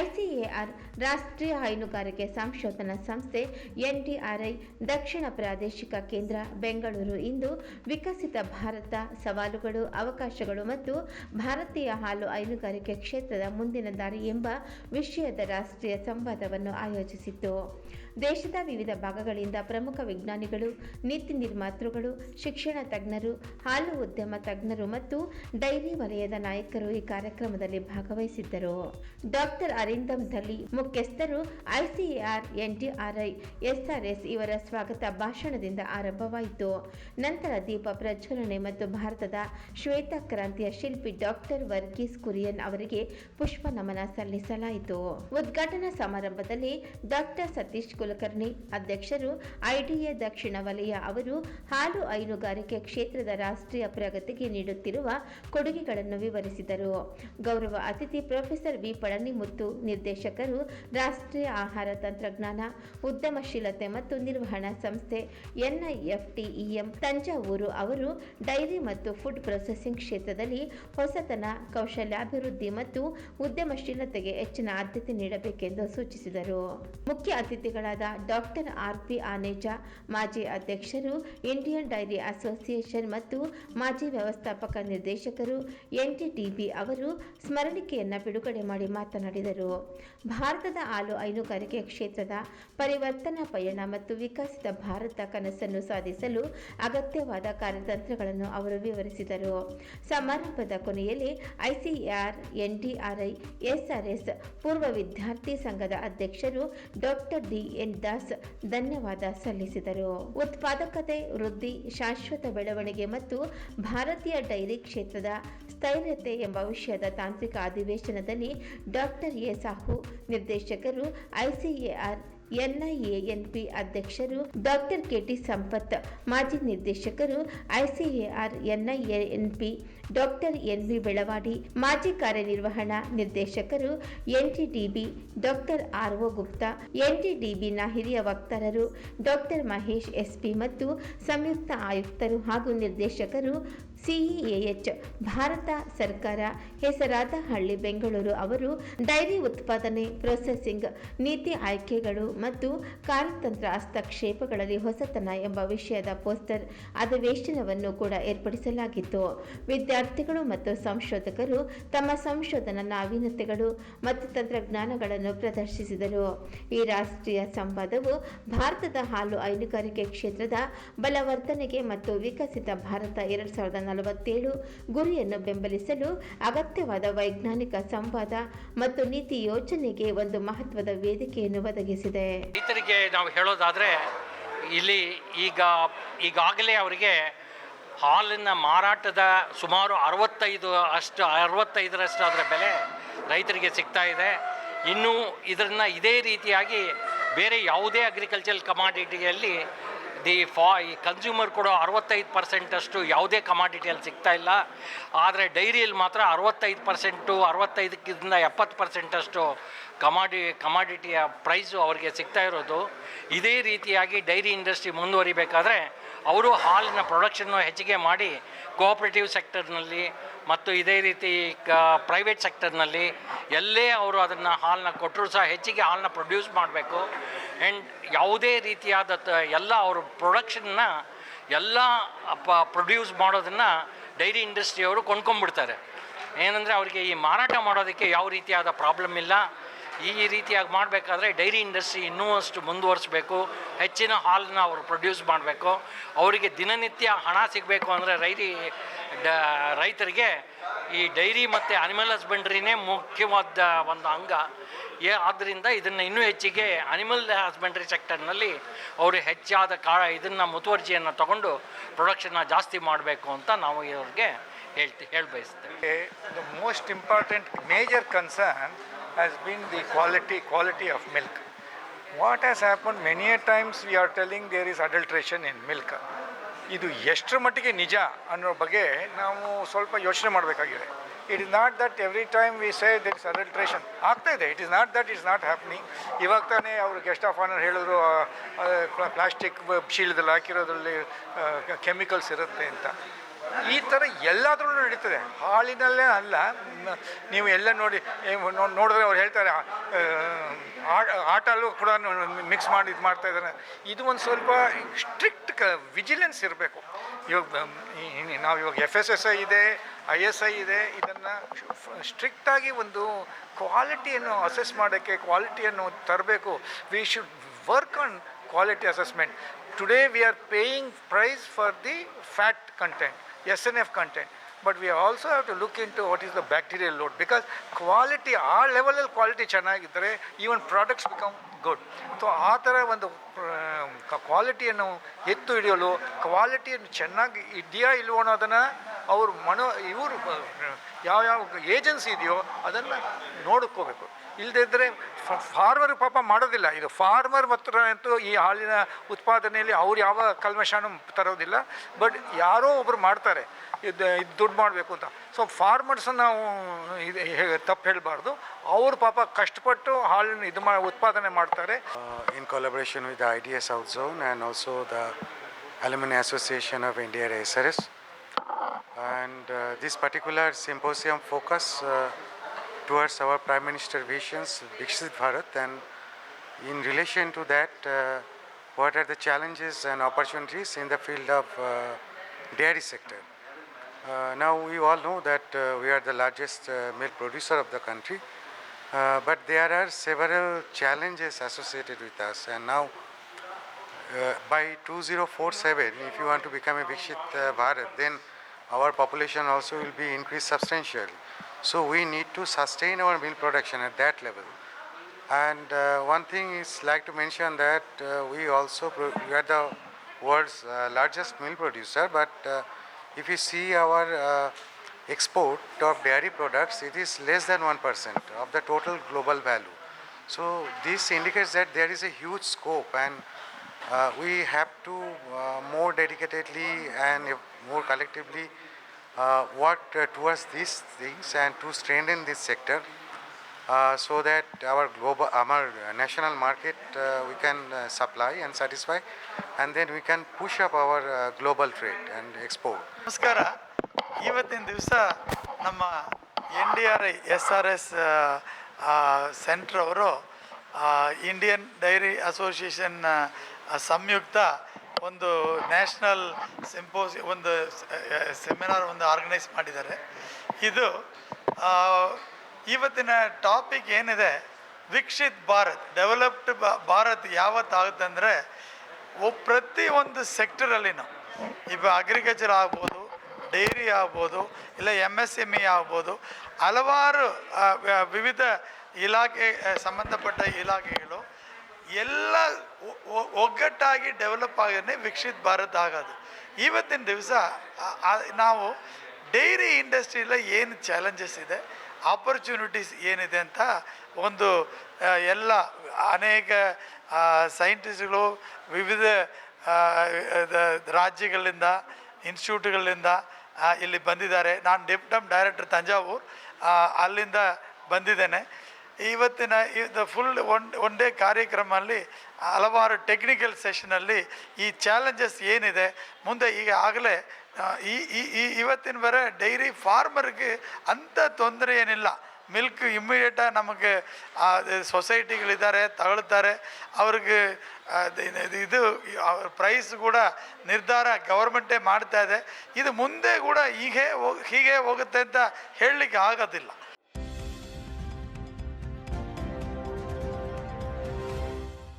ICAR ರಾಷ್ಟ್ರೀಯ ಹೈನುಗಾರಿಕೆ ಸಂಶೋಧನಾ ಸಂಸ್ಥೆ ಎನ್ಡಿಆರ್ಐ ದಕ್ಷಿಣ ಪ್ರಾದೇಶಿಕ ಕೇಂದ್ರ ಬೆಂಗಳೂರು. ಇಂದು ವಿಕಸಿತ ಭಾರತ, ಸವಾಲುಗಳು, ಅವಕಾಶಗಳು ಮತ್ತು ಭಾರತೀಯ ಹಾಲು ಹೈನುಗಾರಿಕೆ ಕ್ಷೇತ್ರದ ಮುಂದಿನ ದಾರಿ ಎಂಬ ವಿಷಯದ ರಾಷ್ಟ್ರೀಯ ಸಂವಾದವನ್ನು ಆಯೋಜಿಸಿತ್ತು. ದೇಶದ ವಿವಿಧ ಭಾಗಗಳಿಂದ ಪ್ರಮುಖ ವಿಜ್ಞಾನಿಗಳು, ನೀತಿ ನಿರ್ಮಾತೃಗಳು, ಶಿಕ್ಷಣ ತಜ್ಞರು, ಹಾಲು ಉದ್ಯಮ ತಜ್ಞರು ಮತ್ತು ಡೈರಿ ವಲಯದ ನಾಯಕರು ಈ ಕಾರ್ಯಕ್ರಮದಲ್ಲಿ ಭಾಗವಹಿಸಿದ್ದರು. ಡಾಕ್ಟರ್ ಅರಿಂದಮ್ ಧಲಿ ಮುಖ್ಯಸ್ಥರು ಐಸಿಎಆರ್, ಎನ್ಡಿಆರ್ಐ, ಎಸ್ಆರ್ಎಸ್ ಇವರ ಸ್ವಾಗತ ಭಾಷಣದಿಂದ ಆರಂಭವಾಯಿತು. ನಂತರ ದೀಪ ಪ್ರಜ್ವಲನೆ ಮತ್ತು ಭಾರತದ ಶ್ವೇತ ಕ್ರಾಂತಿಯ ಶಿಲ್ಪಿ ಡಾಕ್ಟರ್ ವರ್ಗೀಸ್ ಕುರಿಯನ್ ಅವರಿಗೆ ಪುಷ್ಪ ನಮನ ಸಲ್ಲಿಸಲಾಯಿತು. ಉದ್ಘಾಟನಾ ಸಮಾರಂಭದಲ್ಲಿ ಡಾಕ್ಟರ್ ಸತೀಶ್ ಕುಲಕರ್ಣಿ ಅಧ್ಯಕ್ಷರು, ಐಡಿಎ ದಕ್ಷಿಣ ವಲಯ ಅವರು ಹಾಲು ಹೈನುಗಾರಿಕೆ ಕ್ಷೇತ್ರದ ರಾಷ್ಟ್ರೀಯ ಪ್ರಗತಿಗೆ ನೀಡುತ್ತಿರುವ ಕೊಡುಗೆಗಳನ್ನು ವಿವರಿಸಿದರು. ಗೌರವ ಅತಿಥಿ ಪ್ರೊಫೆಸರ್ ವಿ. ಪಳನಿಮುತ್ತು ನಿರ್ದೇಶಕರು, ರಾಷ್ಟ್ರೀಯ ಆಹಾರ ತಂತ್ರಜ್ಞಾನ, ಉದ್ಯಮಶೀಲತೆ ಮತ್ತು ನಿರ್ವಹಣಾ ಸಂಸ್ಥೆ ಎನ್ಐಎಫ್ಟಿಇಎಂ ತಂಜಾವೂರು ಅವರು ಡೈರಿ ಮತ್ತು ಫುಡ್ ಪ್ರೊಸೆಸಿಂಗ್ ಕ್ಷೇತ್ರದಲ್ಲಿ ಹೊಸತನ ಕೌಶಲ್ಯಾಭಿವೃದ್ಧಿ ಮತ್ತು ಉದ್ಯಮಶೀಲತೆಗೆ ಹೆಚ್ಚಿನ ಆದ್ಯತೆ ನೀಡಬೇಕೆಂದು ಸೂಚಿಸಿದರು. ಮುಖ್ಯ ಅತಿಥಿಗಳಾದ ಡಾಕ್ಟರ್ ಆರ್ ಪಿ ಆನೇಜಾ, ಮಾಜಿ ಅಧ್ಯಕ್ಷರು, ಇಂಡಿಯನ್ ಡೈರಿ ಅಸೋಸಿಯೇಷನ್ ಮತ್ತು ಮಾಜಿ ವ್ಯವಸ್ಥಾಪಕ ನಿರ್ದೇಶಕರು ಎನ್ಟಿಟಿಬಿ ಅವರು ಸ್ಮರಣಿಕೆಯನ್ನು ಬಿಡುಗಡೆ ಮಾಡಿ ಮಾತನಾಡಿದರು. ಭಾರತದ ಹಾಲು ಹೈನುಗಾರಿಕೆ ಕ್ಷೇತ್ರದ ಪರಿವರ್ತನಾ ಪಯಣ ಮತ್ತು ವಿಕಸಿತ ಭಾರತ ಕನಸನ್ನು ಸಾಧಿಸಲು ಅಗತ್ಯವಾದ ಕಾರ್ಯತಂತ್ರಗಳನ್ನು ಅವರು ವಿವರಿಸಿದರು. ಸಮಾರಂಭದ ಕೊನೆಯಲ್ಲಿ ಐಸಿಆರ್, ಎನ್ಡಿಆರ್ಐ, ಎಸ್ಆರ್ಎಸ್ ಪೂರ್ವ ವಿದ್ಯಾರ್ಥಿ ಸಂಘದ ಅಧ್ಯಕ್ಷರು ಡಾಕ್ಟರ್ ಡಿ ಎನ್ ದಾಸ್ ಧನ್ಯವಾದ ಸಲ್ಲಿಸಿದರು. ಉತ್ಪಾದಕತೆ, ವೃದ್ಧಿ, ಶಾಶ್ವತ ಬೆಳವಣಿಗೆ ಮತ್ತು ಭಾರತೀಯ ಡೈರಿ ಕ್ಷೇತ್ರದ ಸ್ಥೈರ್ಯತೆ ಎಂಬ ವಿಷಯದ ತಾಂತ್ರಿಕ ಅಧಿವೇಶನದಲ್ಲಿ ಡಾಕ್ಟರ್ ಎ ಸಾಹು ನಿರ್ದೇಶಕರು, ಐಸಿಎಆರ್, ಎನ್ಐಎಎನ್ಪಿ ಅಧ್ಯಕ್ಷರು, ಡಾಕ್ಟರ್ ಕೆಟಿ ಸಂಪತ್, ಮಾಜಿ ನಿರ್ದೇಶಕರು, ICAR NIANP doctor N B Belavadi, ಮಾಜಿ ಕಾರ್ಯನಿರ್ವಹಣಾ ನಿರ್ದೇಶಕರು, NDDB, doctor R O Gupta ಎನ್ಟಿಡಿಬಿನ ಹಿರಿಯ ವಕ್ತಾರರು, ಡಾಕ್ಟರ್ ಮಹೇಶ್ ಎಸ್ಪಿ ಮತ್ತು ಸಂಯುಕ್ತ ಆಯುಕ್ತರು ಹಾಗೂ ನಿರ್ದೇಶಕರು ಸಿಇಎಎಚ್, ಭಾರತ ಸರ್ಕಾರ, ಹೆಸರಾದ ಹಳ್ಳಿ ಬೆಂಗಳೂರು ಅವರು ಡೈರಿ ಉತ್ಪಾದನೆ, ಪ್ರೊಸೆಸಿಂಗ್, ನೀತಿ ಆಯ್ಕೆಗಳು ಮತ್ತು ಕಾರ್ಯತಂತ್ರ ಹಸ್ತಕ್ಷೇಪಗಳಲ್ಲಿ ಹೊಸತನ ಎಂಬ ವಿಷಯದ ಪೋಸ್ಟರ್ ಅಧಿವೇಶನವನ್ನು ಕೂಡ ಏರ್ಪಡಿಸಲಾಗಿತ್ತು. ವಿದ್ಯಾರ್ಥಿಗಳು ಮತ್ತು ಸಂಶೋಧಕರು ತಮ್ಮ ಸಂಶೋಧನಾ ನಾವೀನ್ಯತೆಗಳು ಮತ್ತು ತಂತ್ರಜ್ಞಾನಗಳನ್ನು ಪ್ರದರ್ಶಿಸಿದರು. ಈ ರಾಷ್ಟ್ರೀಯ ಸಂವಾದವು ಭಾರತದ ಹಾಲು ಹೈನುಗಾರಿಕೆ ಕ್ಷೇತ್ರದ ಬಲವರ್ಧನೆಗೆ ಮತ್ತು ವಿಕಸಿತ ಭಾರತ ಎರಡು ಸಾವಿರದ ನಲವತ್ತೇಳು ಗುರಿಯನ್ನು ಬೆಂಬಲಿಸಲು ಅಗತ್ಯವಾದ ವೈಜ್ಞಾನಿಕ ಸಂವಾದ ಮತ್ತು ನೀತಿ ಯೋಜನೆಗೆ ಒಂದು ಮಹತ್ವದ ವೇದಿಕೆಯನ್ನು ಒದಗಿಸಿದೆ. ರೈತರಿಗೆ ನಾವು ಹೇಳೋದಾದರೆ, ಇಲ್ಲಿ ಈಗ, ಈಗಾಗಲೇ ಅವರಿಗೆ ಹಾಲಿನ ಮಾರಾಟದ ಸುಮಾರು ಅರವತ್ತೈದು ಅಷ್ಟು, ಅರವತ್ತೈದರಷ್ಟು ಅದರ ಬೆಲೆ ರೈತರಿಗೆ ಸಿಗ್ತಾ ಇದೆ. ಇನ್ನೂ ಇದನ್ನು ಇದೇ ರೀತಿಯಾಗಿ ಬೇರೆ ಯಾವುದೇ ಅಗ್ರಿಕಲ್ಚರ್ ಕಮಾಡಿಟಿಯಲ್ಲಿ ದಿ ಫಾ, ಈ ಕನ್ಸ್ಯೂಮರ್ ಕೊಡೋ ಅರವತ್ತೈದು ಪರ್ಸೆಂಟಷ್ಟು ಯಾವುದೇ ಕಮಾಡಿಟಿಯಲ್ಲಿ ಸಿಗ್ತಾ ಇಲ್ಲ. ಆದರೆ ಡೈರಿಯಲ್ಲಿ ಮಾತ್ರ ಅರವತ್ತೈದು ಪರ್ಸೆಂಟು, ಅರವತ್ತೈದಕ್ಕಿಂತ ಎಪ್ಪತ್ತು ಪರ್ಸೆಂಟಷ್ಟು ಕಮಾಡಿ ಕಮಾಡಿಟಿಯ ಪ್ರೈಸು ಅವರಿಗೆ ಸಿಗ್ತಾ ಇರೋದು. ಇದೇ ರೀತಿಯಾಗಿ ಡೈರಿ ಇಂಡಸ್ಟ್ರಿ ಮುಂದುವರಿಬೇಕಾದ್ರೆ ಅವರು ಹಾಲಿನ ಪ್ರೊಡಕ್ಷನ್ನು ಹೆಚ್ಚಿಗೆ ಮಾಡಿ ಕೋಆಪ್ರೇಟಿವ್ ಸೆಕ್ಟರ್ನಲ್ಲಿ ಮತ್ತು ಇದೇ ರೀತಿ ಕ ಪ್ರೈವೇಟ್ ಸೆಕ್ಟರ್ನಲ್ಲಿ ಎಲ್ಲೇ ಅವರು ಅದನ್ನು ಹಾಲನ್ನ ಕೊಟ್ಟರು ಸಹ ಹೆಚ್ಚಿಗೆ ಹಾಲನ್ನ ಪ್ರೊಡ್ಯೂಸ್ ಮಾಡಬೇಕು. ಆ್ಯಂಡ್ ಯಾವುದೇ ರೀತಿಯಾದ ತ- ಎಲ್ಲ ಅವ್ರ ಪ್ರೊಡಕ್ಷನ್ನ ಎಲ್ಲ ಪ ಪ್ರೊಡ್ಯೂಸ್ ಮಾಡೋದನ್ನು ಡೈರಿ ಇಂಡಸ್ಟ್ರಿಯವರು ಕೊಂಡ್ಕೊಂಡ್ಬಿಡ್ತಾರೆ. ಏನಂದರೆ ಅವರಿಗೆ ಈ ಮಾರಾಟ ಮಾಡೋದಕ್ಕೆ ಯಾವ ರೀತಿಯಾದ ಪ್ರಾಬ್ಲಮ್ ಇಲ್ಲ. ಈ ರೀತಿಯಾಗಿ ಮಾಡಬೇಕಾದ್ರೆ ಡೈರಿ ಇಂಡಸ್ಟ್ರಿ ಇನ್ನೂ ಅಷ್ಟು ಮುಂದುವರಿಸ್ಬೇಕು. ಹೆಚ್ಚಿನ ಹಾಲನ್ನ ಅವರು ಪ್ರೊಡ್ಯೂಸ್ ಮಾಡಬೇಕು. ಅವರಿಗೆ ದಿನನಿತ್ಯ ಹಣ ಸಿಗಬೇಕು ಅಂದರೆ ರೈರಿ, ಡ, ರೈತರಿಗೆ ಈ ಡೈರಿ ಮತ್ತು ಅನಿಮಲ್ ಹಸ್ಬೆಂಡ್ರಿನೇ ಮುಖ್ಯವಾದ ಒಂದು ಅಂಗ. ಏ ಆದ್ದರಿಂದ ಇದನ್ನು ಇನ್ನೂ ಹೆಚ್ಚಿಗೆ ಅನಿಮಲ್ ಹಸ್ಬೆಂಡ್ರಿ ಸೆಕ್ಟರ್ನಲ್ಲಿ ಅವರು ಹೆಚ್ಚಾದ ಕಾ, ಇದನ್ನು ಮುತುವರ್ಜಿಯನ್ನು ತಗೊಂಡು ಪ್ರೊಡಕ್ಷನ್ನ ಜಾಸ್ತಿ ಮಾಡಬೇಕು ಅಂತ ನಾವು ಇವ್ರಿಗೆ ಹೇಳ್ತೀವಿ ಹೇಳಿ ಬಯಸ್ತೇವೆ the most important major concern has been the quality quality of milk. What has happened? Many a times we are telling there is adulteration in milk. ಇದು ಎಷ್ಟರ ಮಟ್ಟಿಗೆ ನಿಜ ಅನ್ನೋ ಬಗ್ಗೆ ನಾವು ಸ್ವಲ್ಪ ಯೋಚನೆ ಮಾಡಬೇಕಾಗಿದೆ. It is not that every time we say there is adulteration ಆಗ್ತಾ ಇದೆ. It is not that is not happening ಇವಾಗ ತಾನೇ ಅವರು ಗೆಸ್ಟ್ ಆಫ್ ಆನರ್ ಹೇಳಿದ್ರು ಪ್ಲಾಸ್ಟಿಕ್ ಶೀಲ್ದಲ್ಲಿ ಹಾಕಿರೋದ್ರಲ್ಲಿ ಕೆಮಿಕಲ್ಸ್ ಇರುತ್ತೆ ಅಂತ. ಈ ಥರ ಎಲ್ಲಾದ್ರೂ ನಡೀತದೆ. ಹಾಲಿನಲ್ಲೇ ಅಲ್ಲ ನೀವು ಎಲ್ಲ ನೋಡಿ ನೋಡಿದ್ರೆ ಅವ್ರು ಹೇಳ್ತಾರೆ ಆಟಲ್ಲೂ ಕೂಡ ಮಿಕ್ಸ್ ಮಾಡಿ ಇದು ಮಾಡ್ತಾ ಇದ್ದಾರೆ ಇದು ಒಂದು ಸ್ವಲ್ಪ ಸ್ಟ್ರಿಕ್ಟ್ ವಿಜಿಲೆನ್ಸ್ ಇರಬೇಕು. ಇವಾಗ ನಾವು ಇವಾಗ ಎಫ್ ಎಸ್ ಎಸ್ ಐ ಇದೆ ಐ ಎಸ್ ಐ ಇದೆ ಇದನ್ನು ಸ್ಟ್ರಿಕ್ಟಾಗಿ ಒಂದು ಕ್ವಾಲಿಟಿಯನ್ನು ಅಸೆಸ್ ಮಾಡೋಕ್ಕೆ ಕ್ವಾಲಿಟಿಯನ್ನು ತರಬೇಕು. We should work on quality assessment today we are paying price for the fat content, SNF content. But we also have to look into what is the bacterial load because quality, ಆ ಲೆವೆಲಲ್ಲಿ quality ಚೆನ್ನಾಗಿದ್ದರೆ even products become good. So, ಆ ಥರ ಒಂದು ಕ್ವಾಲಿಟಿಯನ್ನು ಎತ್ತು ಹಿಡಿಯಲು, ಕ್ವಾಲಿಟಿಯನ್ನು ಚೆನ್ನಾಗಿ ಇದೆಯಾ ಇಲ್ವೋ ಅನ್ನೋದನ್ನು ಅವರು ಮನೋ, ಇವರು ಯಾವ ಯಾವ ಏಜೆನ್ಸಿ ಇದೆಯೋ ಅದನ್ನು ನೋಡ್ಕೋಬೇಕು. ಇಲ್ಲದಿದ್ದರೆ ಫಾರ್ಮರ್ ಪಾಪ ಮಾಡೋದಿಲ್ಲ. ಇದು ಫಾರ್ಮರ್ ಮಾತ್ರ ಅಂತೂ ಈ ಹಾಲಿನ ಉತ್ಪಾದನೆಯಲ್ಲಿ ಅವ್ರು ಯಾವ ಕಲ್ಮಶಾನು ತರೋದಿಲ್ಲ. ಬಟ್ ಯಾರೋ ಒಬ್ಬರು ಮಾಡ್ತಾರೆ. ಇದು ದುಡ್ಡು ಮಾಡಬೇಕು ಅಂತ. ಸೊ ಫಾರ್ಮರ್ಸ್ ನಾವು ಇದು ತಪ್ಪು ಹೇಳಬಾರ್ದು ಅವರು ಪಾಪ ಕಷ್ಟಪಟ್ಟು ಹಾಲಿನ ಇದು ಮಾ ಉತ್ಪಾದನೆ ಮಾಡ್ತಾರೆ in in with I D S out zone and also the alumni association of India S R S and this particular focus focus Prime Minister visions, Viksit Bharat, and in relation to that, uh, what are the challenges and opportunities in the field of uh, dairy sector? Uh, now we all know that uh, we are the largest uh, milk producer of the country, uh, but there are several challenges associated with us. And now, uh, by 2047, if you want to become a Vikshit uh, Bharat, then our population also will be increased substantially. So we need to sustain our milk production at that level. And uh, one thing is like to mention that uh, we also we are the world's uh, largest milk producer. But uh, if you see our uh, export of dairy products, it is less than one percent of the total global value. So this indicates that there is a huge scope, and uh, we have to uh, more dedicatedly and more collectively uh, work uh, towards these things and to strengthen this sector uh, so that our global our national market uh, we can uh, supply and satisfy and then we can push up our uh, global trade and export ನಮಸ್ಕಾರ ಇವತ್ತಿನ ದಿವಸ ನಮ್ಮ N D R I S R S centre ಅವರು Indian dairy association ಸಂಯುಕ್ತ ಒಂದು national ಸಿಂಪೋಸಿ ಒಂದು seminar ಒಂದು organise ಮಾಡಿದ್ದಾರೆ ಇದು ಇವತ್ತಿನ ಟಾಪಿಕ್ ಏನಿದೆ? ವಿಕಸಿತ್ ಭಾರತ್, ಡೆವಲಪ್ಡ್ ಭಾರತ್ ಯಾವತ್ತಾಗುತ್ತೆ ಅಂದರೆ ಪ್ರತಿ ಒಂದು ನಾವು ಈಗ ಅಗ್ರಿಕಲ್ಚರ್ ಆಗ್ಬೋದು ಡೈರಿ ಆಗ್ಬೋದು, ಇಲ್ಲ ಎಂ ಎಸ್ ಎಂ ಇ ಆಗ್ಬೋದು, ಹಲವಾರು ವಿವಿಧ ಇಲಾಖೆ ಸಂಬಂಧಪಟ್ಟ ಇಲಾಖೆಗಳು ಎಲ್ಲ ಒಗ್ಗಟ್ಟಾಗಿ ಡೆವಲಪ್ ಆಗೇ ವಿಕಸಿತ್ ಭಾರತ್ ಆಗೋದು. ಇವತ್ತಿನ ದಿವಸ ನಾವು ಡೈರಿ ಇಂಡಸ್ಟ್ರಿಯಲ್ಲಿ ಏನು ಚಾಲೆಂಜಸ್ ಇದೆ? ಆಪರ್ಚುನಿಟೀಸ್ ಏನಿದೆ ಅಂತ ಒಂದು ಎಲ್ಲ ಅನೇಕ ಸೈಂಟಿಸ್ಟ್ಗಳು ವಿವಿಧ ರಾಜ್ಯಗಳಿಂದ ಇನ್ಸ್ಟಿಟ್ಯೂಟ್ಗಳಿಂದ ಇಲ್ಲಿ ಬಂದಿದ್ದಾರೆ. ನಾನು ಡೆಪ್ಟಮ್ ಡೈರೆಕ್ಟರ್ ತಂಜಾವೂರ್ ಅಲ್ಲಿಂದ ಬಂದಿದ್ದೇನೆ. ಇವತ್ತಿನ ಇದು ಫುಲ್ ಒನ್ ಒನ್ ಡೇ ಕಾರ್ಯಕ್ರಮದಲ್ಲಿ ಹಲವಾರು ಟೆಕ್ನಿಕಲ್ ಸೆಷನಲ್ಲಿ ಈ ಚಾಲೆಂಜಸ್ ಏನಿದೆ, ಮುಂದೆ ಈಗ ಆಗಲೇ ಈ ಈ ಇವತ್ತಿನ ಬರೋ ಡೈರಿ ಫಾರ್ಮರ್ಗೆ ಅಂಥ ತೊಂದರೆ ಏನಿಲ್ಲ. ಮಿಲ್ಕ್ ಇಮ್ಮಿಡಿಯೇಟಾಗಿ ನಮಗೆ ಸೊಸೈಟಿಗಳಿದ್ದಾರೆ, ತಗೊಳ್ತಾರೆ. ಅವ್ರಿಗೆ ಇದು- ಅವ್ರ ಪ್ರೈಸ್ ಕೂಡ ನಿರ್ಧಾರ ಗೌರ್ಮೆಂಟೇ ಮಾಡ್ತಾ ಇದೆ. ಇದು ಮುಂದೆ ಕೂಡ ಹೋಗ್, ಹೀಗೆ ಹೋಗುತ್ತೆ ಅಂತ ಹೇಳಲಿಕ್ಕೆ ಆಗೋದಿಲ್ಲ.